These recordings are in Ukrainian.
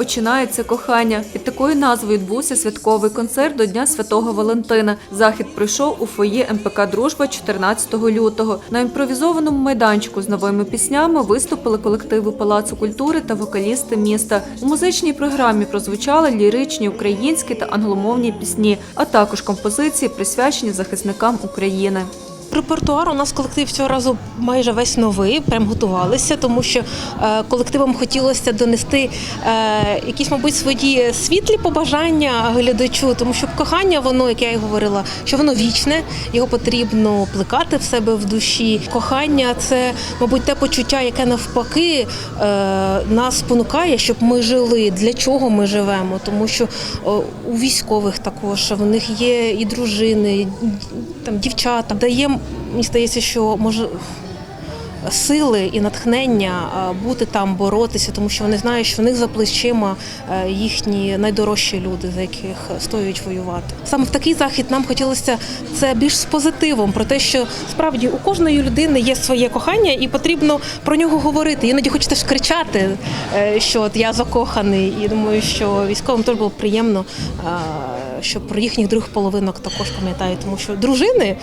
починається кохання? Під такою назвою відбувся святковий концерт до Дня Святого Валентина. Захід пройшов у фоє МПК Дружба 14 лютого. На імпровізованому майданчику з новими піснями виступили колективи Палацу культури та вокалісти міста. У музичній програмі прозвучали ліричні українські та англомовні пісні, а також композиції, присвячені захисникам України. Репертуар у нас колектив цього разу майже весь новий, прям готувалися, тому що е, колективам хотілося донести е, якісь, мабуть, свої світлі побажання глядачу, тому що кохання, воно, як я і говорила, що воно вічне, його потрібно плекати в себе в душі. Кохання це, мабуть, те почуття, яке навпаки е, нас спонукає, щоб ми жили. Для чого ми живемо? Тому що у військових також в них є і дружини, там дівчата. Дає, мені здається, що може. Сили і натхнення бути там, боротися, тому що вони знають, що в них за плечима е, їхні найдорожчі люди, за яких стоять воювати. Саме в такий захід нам хотілося це більш з позитивом, про те, що справді у кожної людини є своє кохання, і потрібно про нього говорити. Іноді хочете ж кричати, е, що от я закоханий, і думаю, що військовим теж було приємно, що про їхніх других половинок також пам'ятають, тому що дружини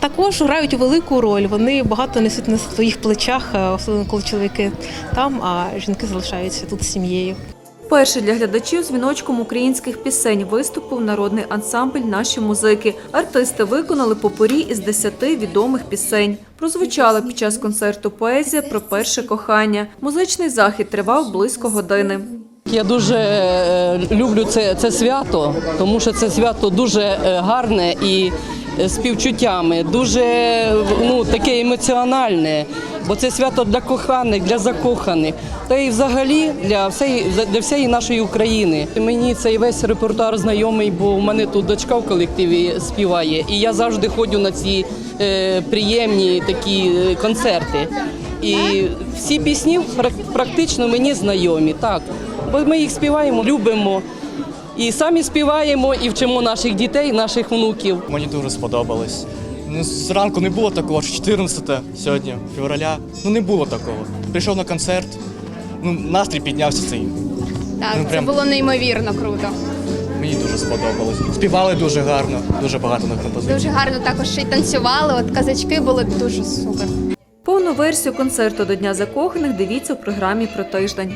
також грають велику роль. Вони багато несуть на своїх плечах, е, особливо коли чоловіки там, а жінки залишаються тут з сім'єю. Перший для глядачів дзвіночком українських пісень виступив народний ансамбль Наші музики. Артисти виконали попорі із десяти відомих пісень. Прозвучала під час концерту поезія про перше кохання. Музичний захід тривав близько години. Я дуже е, люблю це, це свято, тому що це свято дуже е, гарне і е, співчуттями, дуже ну, таке емоціональне, бо це свято для коханих, для закоханих, та й взагалі для всієї, для всієї нашої України. Мені цей весь репертуар знайомий, бо в мене тут дочка в колективі співає, і я завжди ходжу на ці е, приємні такі концерти. І всі пісні практично мені знайомі, так. Бо ми їх співаємо, любимо. І самі співаємо, і вчимо наших дітей, наших внуків. Мені дуже сподобалось. Ну, зранку не було такого, що 14 сьогодні, февраля. Ну не було такого. Прийшов на концерт, ну, настрій піднявся цей. Так, Ну, це було неймовірно круто. Мені дуже сподобалось. Співали дуже гарно, дуже багато на композицій. Дуже гарно також ще й танцювали. От казачки були дуже супер. Повну версію концерту до Дня закоханих дивіться у програмі про тиждень.